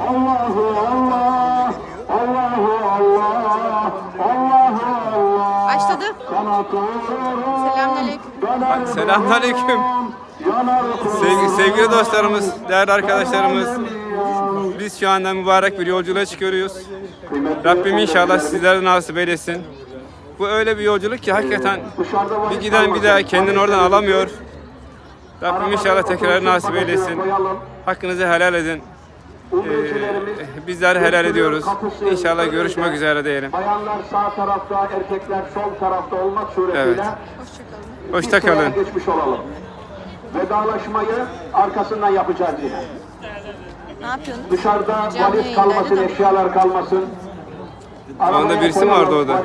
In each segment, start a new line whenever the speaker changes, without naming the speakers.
Allahu Allah, Allahu Allah, Allahu Allah.
Başladı. Selamünaleyküm.
Selamünaleyküm. Sevgi, sevgili dostlarımız, değerli arkadaşlarımız, biz şu anda mübarek bir yolculuğa çıkıyoruz. Rabbim inşallah sizlere nasip eylesin. Bu öyle bir yolculuk ki hakikaten bir giden bir daha kendini oradan alamıyor. Rabbim inşallah tekrar nasip eylesin. Hakkınızı helal edin. Ee, bizler helal ediyoruz. İnşallah görüşmek üzere diyelim.
Bayanlar sağ tarafta, erkekler sol tarafta olmak suretiyle
Evet.
Hoşçakalın.
Hoşça kalın.
geçmiş olalım. Vedalaşmayı arkasından yapacağız yine.
Ne yapıyorsunuz?
Dışarıda valiz kalmasın, eşyalar kalmasın. Arabaya
birisi vardı orada?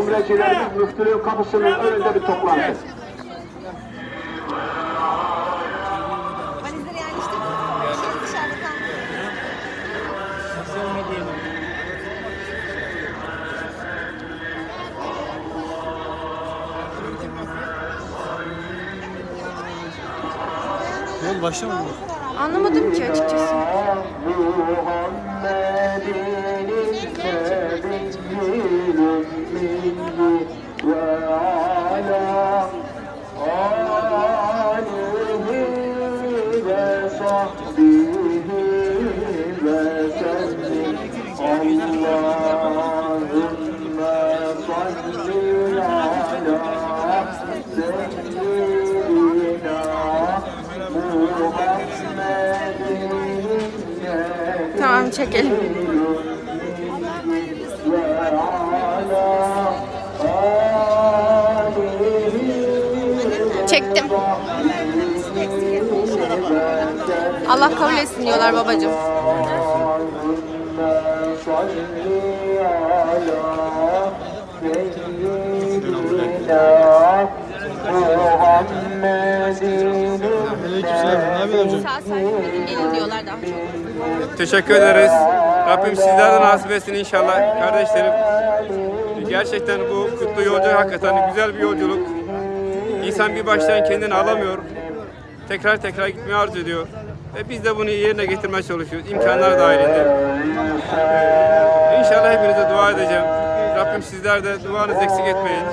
Umrecilerimiz müftülüğün kapısının önünde bir toplantı.
Oğlum başlamadı mı?
Anlamadım ki açıkçası. Tamam çekelim. Çektim. Allah kabul etsin diyorlar babacığım.
Aleykümselam. Ne yapıyorsun hocam?
Sağ salim gelin diyorlar daha çok.
Teşekkür ederiz. Rabbim sizlerden nasip etsin inşallah kardeşlerim. Gerçekten bu kutlu yolculuk hakikaten güzel bir yolculuk. İnsan bir baştan kendini alamıyor. Tekrar tekrar gitmeyi arzu ediyor. Ve biz de bunu yerine getirmeye çalışıyoruz. İmkanlar dahilinde. Ee, İnşallah hepinize dua edeceğim. Rabbim sizler de duanızı eksik etmeyin.